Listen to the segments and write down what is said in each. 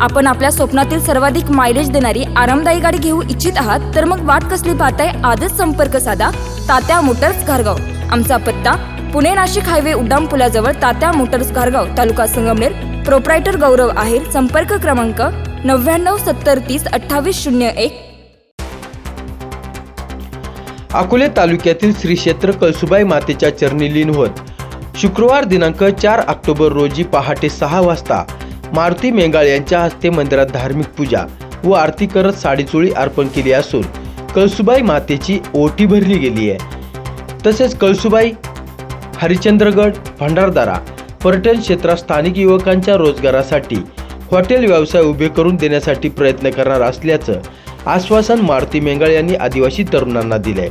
आपण आपल्या स्वप्नातील सर्वाधिक मायलेज देणारी आरामदायी गाडी घेऊ इच्छित आहात तर मग वाट कसली पाहताय? आजच संपर्क साधा. तात्या मोटर्स घारगाव. आमचा पत्ता पुणे नाशिक हायवे उड्डाण पुलाजवळ तात्या मोटर्स घारगाव तालुका संगमनेर. प्रोप्रायटर गौरव आहेर संपर्क क्रमांक नव्याण्णव सत्तर तीस अठ्ठावीस शून्य एक. अकोले तालुक्यातील श्री क्षेत्र कळसुबाई मातेच्या चरणी लीन होत. शुक्रवार दिनांक चार ऑक्टोबर रोजी पहाटे सहा वाजता मारुती मेंगाळ यांच्या हस्ते मंदिरात धार्मिक पूजा व आरती करत साडीचोळी अर्पण केली असून कळसुबाई मातेची ओटी भरली गेली आहे. तसेच कळसुबाई हरिचंद्रगड भंडारदारा पर्यटन क्षेत्रात स्थानिक युवकांच्या रोजगारासाठी हॉटेल व्यवसाय उभे करून देण्यासाठी प्रयत्न करणार असल्याचं आश्वासन मारुती मेंगाळ यांनी आदिवासी तरुणांना दिले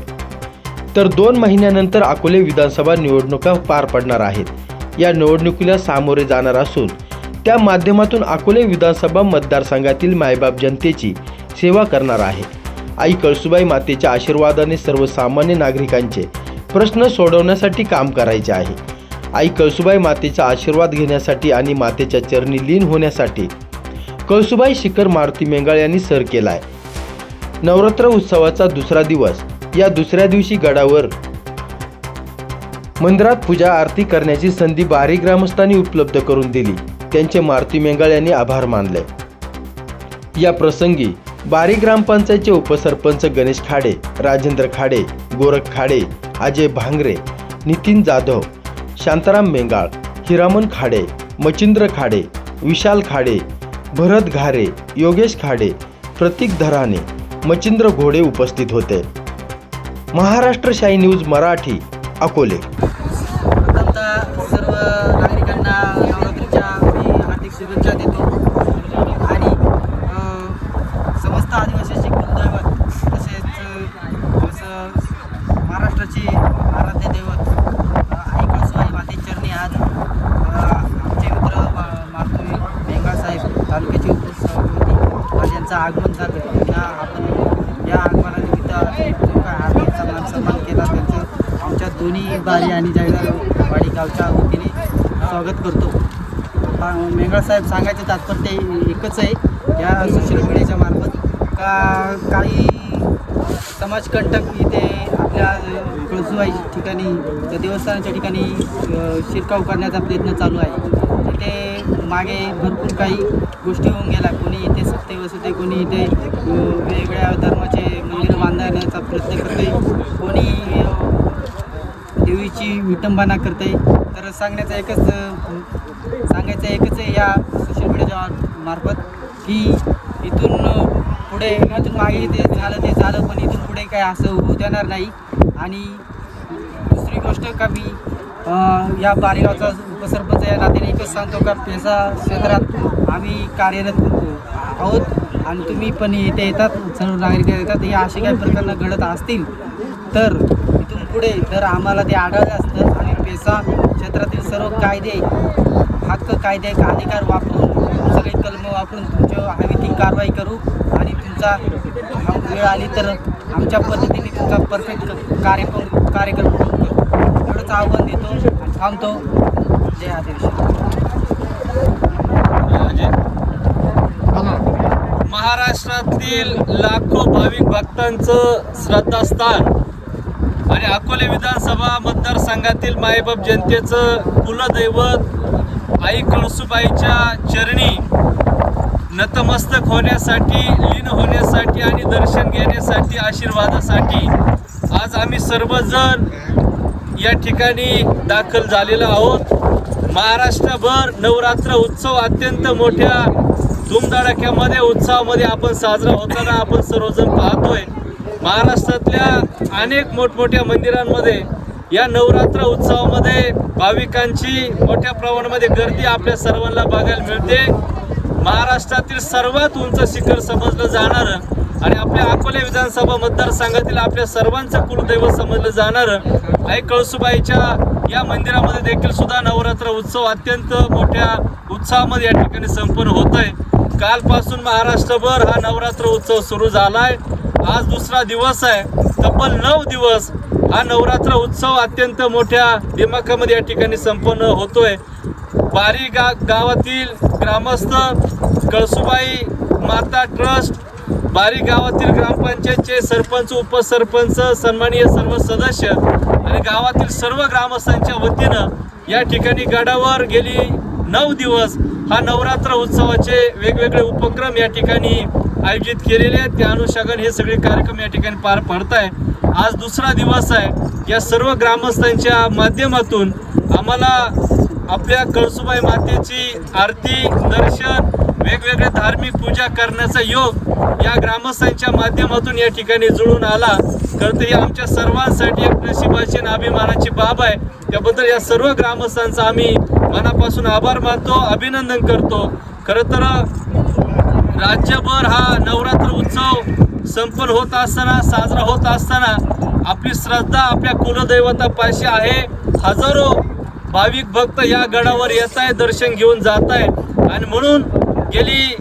तर दोन महिन्यानंतर अकोले विधानसभा निवडणुका पार पडणार आहेत. या निवडणुकीला सामोरे जाणार असून त्या माध्यमातून अकोले विधानसभा मतदारसंघातील मायबाप जनतेची सेवा करणार आहे. आई कळसुबाई मातेच्या आशीर्वादाने सर्वसामान्य नागरिकांचे प्रश्न सोडवण्यासाठी काम करायचे आहे. आई कळसुबाई मातेचा आशीर्वाद घेण्यासाठी आणि मातेच्या चरणी लीन होण्यासाठी कळसुबाई शिखर मारुती मेंगाळ यांनी सर केलाय. नवरात्र उत्सवाचा दुसरा दिवस या दुसऱ्या दिवशी गडावर मंदिरात पूजा आरती करण्याची संधी बारी ग्रामस्थांनी उपलब्ध करून दिली. त्यांचे मारुती मेंगाळ यांनी आभार मानले. या प्रसंगी बारी ग्रामपंचायतचे उपसरपंच गणेश खाडे राजेंद्र खाडे गोरख खाडे अजय भांगरे नितीन जाधव शांताराम मेंगाळ हिरामन खाडे मचिंद्र खाडे विशाल खाडे भरत घारे योगेश खाडे प्रतीक धराने मचिंद्र घोडे उपस्थित होते. महाराष्ट्र शाही न्यूज मराठी अकोले. सर्व नागरिकांना नवरात्रीच्या मी हार्दिक शुभेच्छा देतो आणि अ, समस्त आदिवासी शीख दैवत तसेच अ, जसं महाराष्ट्राची आराध्य दैवत अ, आई कळसुबाई माते चरणी आज अ, आमचे मित्र मा- मारुती बेंगाळ साहेब तालुक्याचे उपसभापती आगमन झालं. त्यांना आपण या आगमनानिमित्त जो काय हार्दिक सन्मान सन्मान केला त्यांचं आमच्या दोन्ही बारी आणि जळगाववाडी गावच्या वतीने स्वागत करतो. हा, मेंगळ साहेब सांगायचं तात्पर्य एकच आहे. या सोशल मीडियाच्या मार्फत का काही समाजकंटक इथे आपल्या कळसुबाई ठिकाणी त्या देवस्थानाच्या ठिकाणी शिरकाव करण्याचा प्रयत्न चालू आहे. तिथे मागे भरपूर काही गोष्टी होऊन गेल्या. कोणी इथे सत्य वसते कोणी इथे वेगळ्या वेगवेगळ्या धर्माचे मंदिरं बांधण्याचा प्रयत्न करते कोणी देवीची विटंबना करते तर सांगण्याचं एकच सांगायचं एकच आहे या सोशल मीडियाच्या मार्फत की इथून पुढे इथून मागे ते झालं ते झालं पण इथून पुढे काय असं होऊ देणार नाही. आणि दुसरी गोष्ट का मी या बारेगावचा उपसरपंच या नात्याने एकच सांगतो का पेसा क्षेत्रात आम्ही कार्यरत आहोत आणि तुम्ही पण इथे येतात सर्व नागरिक येतात. हे असे काही प्रकार घडत असतील तर इथून पुढे जर आम्हाला ते आढळलं असतं आम्ही पेसा क्षेत्रातील सर्व कायदे हक्क कायदे अधिकार वापरून सगळे कलम वापरून तुमच्या हवी ती कारवाई करू आणि तुमचा वेळ आली तर आमच्या पद्धतीने तुमचा परफेक्ट कार्यक्रम कार्यक्रम करू आव्हान देतो. थांबतो. जय आदिवासी महाराष्ट्रातील लाखो भाविक भक्तांचं श्रद्धास्थान आणि अकोले विधानसभा मतदारसंघातील मायबाप जनतेचं कुलदैवत आई कळसुबाईच्या चरणी नतमस्तक होण्यासाठी लीन होण्यासाठी आणि दर्शन घेण्यासाठी आशीर्वादासाठी आज आम्ही सर्वजण या ठिकाणी दाखल झालेलो आहोत. महाराष्ट्रभर नवरात्र उत्सव अत्यंत मोठ्या धूमधडाक्यामध्ये उत्सवामध्ये आपण साजरा होताना आपण सर्वजण पाहतोय. महाराष्ट्रातल्या अनेक मोठमोठ्या मंदिरांमध्ये या नवरात्र उत्सवामध्ये भाविकांची मोठ्या प्रमाणामध्ये गर्दी आपल्या सर्वांना बघायला मिळते. महाराष्ट्रातील सर्वात उंच शिखर समजलं जाणारं आणि आपल्या अकोले विधानसभा मतदारसंघातील आपल्या सर्वांचं कुलदैवत समजलं जाणारं. आई कळसुबाईच्या या मंदिरामध्ये देखील सुद्धा नवरात्र उत्सव अत्यंत मोठ्या उत्साहामध्ये या ठिकाणी संपन्न होत आहे कालपासून महाराष्ट्रभर हा नवरात्र उत्सव सुरू झाला आहे आज दुसरा दिवस आहे. तब्बल नऊ दिवस हा नवरात्र उत्सव अत्यंत मोठ्या दिमाखामध्ये या ठिकाणी संपन्न होतोय. बारी गा गावातील ग्रामस्थ कळसुबाई माता ट्रस्ट बारी गावातील ग्रामपंचायतचे सरपंच उपसरपंच सन्माननीय सर्व सदस्य आणि गावातील सर्व ग्रामस्थांच्या वतीनं या ठिकाणी गडावर गेली नऊ दिवस हा नवरात्र उत्सवाचे वेगवेगळे उपक्रम या ठिकाणी आयोजित केलेले आहेत. त्या अनुषंगाने हे सगळे कार्यक्रम या ठिकाणी पार पडत आहे आज दुसरा दिवस आहे. या सर्व ग्रामस्थांच्या माध्यमातून आम्हाला आपल्या कळसुबाई मातेची आरती दर्शन वेगवेगळे धार्मिक पूजा करण्याचा योग या ग्रामस्थांच्या माध्यमातून या ठिकाणी जुळून आला. खरं तर ही आमच्या सर्वांसाठी एक नशिबाची आणि अभिमानाची बाब आहे. त्याबद्दल या सर्व ग्रामस्थांचा आम्ही मनापासून आभार मानतो अभिनंदन करतो. खरं तर राज्यभर हा नवरात्र उत्सव संपन्न होत असताना साजरा होत असताना आपली श्रद्धा आपल्या कुलदैवतापाशी आहे. हजारो भाविक भक्त या गडावर येत आहे दर्शन घेऊन जात आहे आणि म्हणून गेली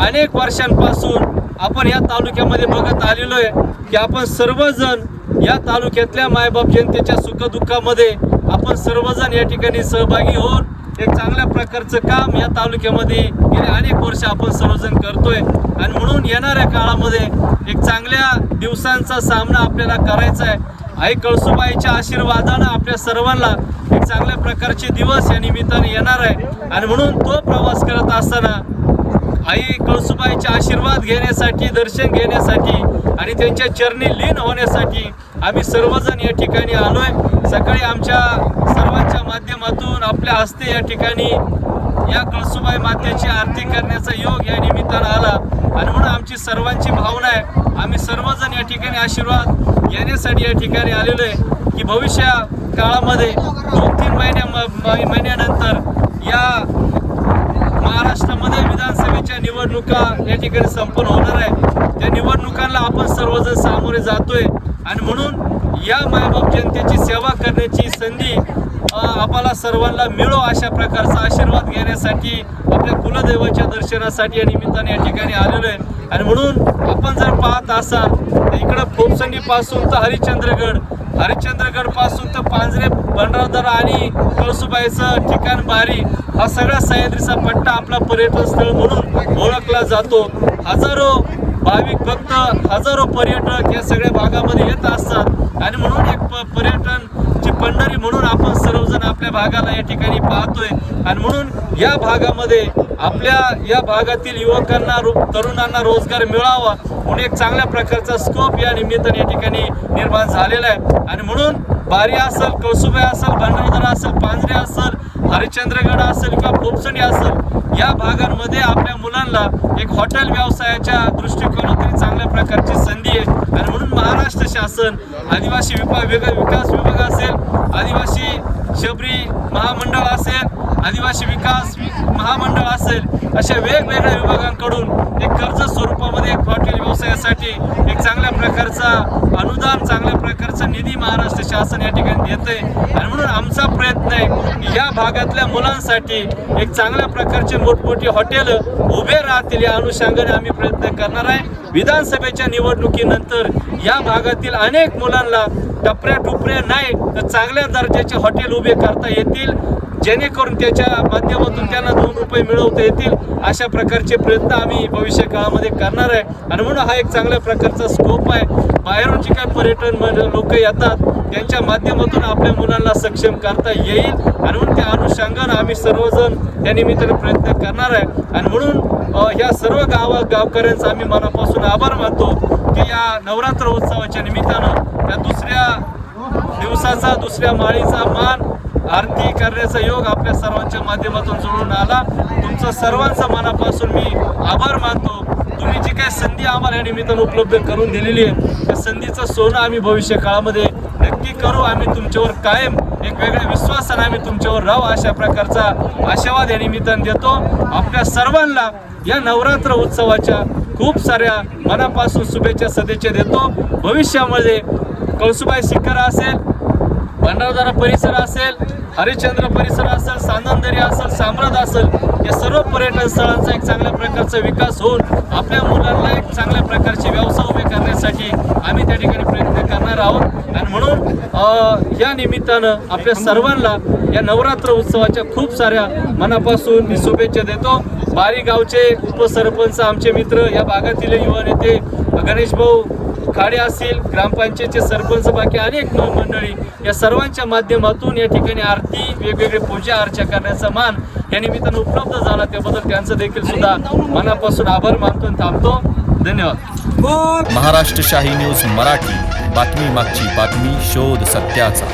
अनेक वर्षांपासून आपण या तालुक्यामध्ये बघत आलेलो आहे की आपण सर्वजण या तालुक्यातल्या मायबाप जनतेच्या सुखदुःखामध्ये आपण सर्वजण या ठिकाणी सहभागी होऊन एक चांगल्या प्रकारचं काम या तालुक्यामध्ये गेले अनेक वर्ष आपण सर्वजण करतोय. आणि म्हणून येणाऱ्या काळामध्ये एक चांगल्या दिवसांचा सामना आपल्याला करायचा आहे. आई कळसुबाईच्या आशीर्वादानं आपल्या सर्वांना एक चांगल्या प्रकारचे दिवस या निमित्ताने येणार आहे. आणि म्हणून तो प्रवास करत असताना आई कळसुबाईचे आशीर्वाद घेण्यासाठी दर्शन घेण्यासाठी आणि त्यांच्या चरणी लीन होण्यासाठी आम्ही सर्वजण या ठिकाणी आलोय. सकाळी आमच्या सर्वांच्या माध्यमातून आपल्या हस्ते या ठिकाणी या कळसुबाई मातेची आरती करण्याचा योग या निमित्तानं आला. आणि म्हणून आमची सर्वांची भावना आहे आम्ही सर्वजण या ठिकाणी आशीर्वाद घेण्यासाठी या ठिकाणी आलेलो आहे की भविष्य काळामध्ये दोन तीन महिन्या म- महिन्यानंतर या महाराष्ट्रामध्ये विधानसभेच्या निवडणुका या ठिकाणी संपन्न होणार आहे. त्या निवडणुकांना आपण सर्वजण सामोरे जातोय. आणि म्हणून या मायबाप जनतेची सेवा करण्याची संधी आपल्याला सर्वांना मिळो अशा प्रकारचा आशीर्वाद घेण्यासाठी आपल्या कुलदैवाच्या दर्शनासाठी या निमित्ताने या ठिकाणी आलेलो आहे. आणि म्हणून आपण जर पाहत असाल तर इकडं फोपसंडी पासून तर हरिश्चंद्रगड हरिश्चंद्रगडपासून तर पांजरे भंडारदरा आणि कळसुबाईचं ठिकाण बारी हा सगळा सह्याद्रीचा पट्टा आपला पर्यटन स्थळ म्हणून ओळखला जातो. हजारो भाविक भक्त हजारो पर्यटक या सगळ्या भागामध्ये येत असतात. आणि म्हणून एक प- पर्यटनची पंढरी म्हणून आपण सर्वजण आपल्या भागाला या ठिकाणी पाहतोय. आणि म्हणून या भागामध्ये आपल्या या भागातील युवकांना रो- तरुणांना रोजगार मिळावा म्हणून एक चांगल्या प्रकारचा स्कोप या निमित्ताने या ठिकाणी निर्माण झालेला आहे. आणि म्हणून बारी असेल कौसुबे असेल भंडारदरा असेल पांजरे असेल हरिश्चंद्रगड असेल किंवा पोपसणी असेल या भागांमध्ये आपल्या मुलांना एक हॉटेल व्यवसायाच्या दृष्टिकोनातून चांगल्या प्रकारची संधी आहे. आणि म्हणून महाराष्ट्र शासन आदिवासी विभाग वेग- विकास विभाग असेल आदिवासी शबरी महामंडळ असेल आदिवासी विकास महामंडळ असेल अशा वेगवेगळ्या विभागांकडून एक कर्ज स्वरूपामध्ये एक हॉटेल व्यवसायासाठी एक चांगल्या प्रकारचा अनुदान चांगल्या प्रकारचा निधी महाराष्ट्र शासन या ठिकाणी देते आणि म्हणून आमचा प्रयत्न आहे या भागातल्या मुलांसाठी एक चांगल्या प्रकारचे मोठमोठी हॉटेल उभे राहतील या अनुषंगाने आम्ही प्रयत्न करणार आहे. विधानसभेच्या निवडणुकीनंतर या भागातील अनेक मुलांना टपऱ्या टुपऱ्या नाही तर चांगल्या दर्जाचे हॉटेल उभे करता येतील. जेणेकरून त्याच्या माध्यमातून त्यांना दोन रुपये मिळवता येतील अशा प्रकारचे प्रयत्न आम्ही भविष्य काळामध्ये करणार आहे. आणि म्हणून हा एक चांगल्या प्रकारचा स्कोप आहे. बाहेरून जे काही पर्यटन लोक येतात त्यांच्या माध्यमातून आपल्या मुलांना सक्षम करता येईल. आणि म्हणून त्या अनुषंगानं आम्ही सर्वजण त्या निमित्ताने प्रयत्न करणार आहे. आणि म्हणून या सर्व गाव गावकऱ्यांचा आम्ही मनापासून आभार मानतो की या नवरात्र उत्सवाच्या निमित्तानं या दुसऱ्या दिवसाचा दुसऱ्या माळीचा मान आरती करण्याचा योग आपल्या सर्वांच्या माध्यमातून जुळून आला. तुमचं सर्वांचा मनापासून मी आभार मानतो. तुम्ही जी काही संधी आम्हाला या निमित्तानं उपलब्ध करून दिलेली आहे त्या संधीचं सोनं आम्ही भविष्य काळामध्ये नक्की करू. आम्ही तुमच्यावर कायम एक वेगळ्या विश्वासाने आम्ही तुमच्यावर राहू अशा प्रकारचा आशावाद या निमित्तानं देतो. आपल्या सर्वांना या नवरात्र उत्सवाच्या खूप साऱ्या मनापासून शुभेच्छा सदिच्छा देतो. भविष्यामध्ये कळसुबाई शिखर असेल भंडारदारा परिसर असेल हरिश्चंद्र परिसर असेल सानंदरी असेल साम्राज असेल या सर्व पर्यटन स्थळांचा एक चांगल्या प्रकारचा विकास होऊन आपल्या मुलांना एक चांगल्या प्रकारचे व्यवसाय उभे करण्यासाठी आम्ही त्या ठिकाणी प्रयत्न करणार आहोत. आणि म्हणून या निमित्तानं आपल्या सर्वांना या नवरात्र उत्सवाच्या खूप साऱ्या मनापासून मी शुभेच्छा देतो. बारी गावचे उपसरपंच आमचे मित्र या भागातील युवा नेते गणेश भाऊ खाडे असतील ग्रामपंचायतचे सरपंच बाकी अनेक मंडळी या सर्वांच्या माध्यमातून या ठिकाणी आरती वेगवेगळे पूजा अर्चा करण्याचा मान या निमित्तानं उपलब्ध झाला. त्याबद्दल त्यांचं देखील सुद्धा मनापासून आभार मानतो आणि थांबतो. धन्यवाद. महाराष्ट्र शाही न्यूज मराठी. बातमी मागची बातमी शोध सत्याचा.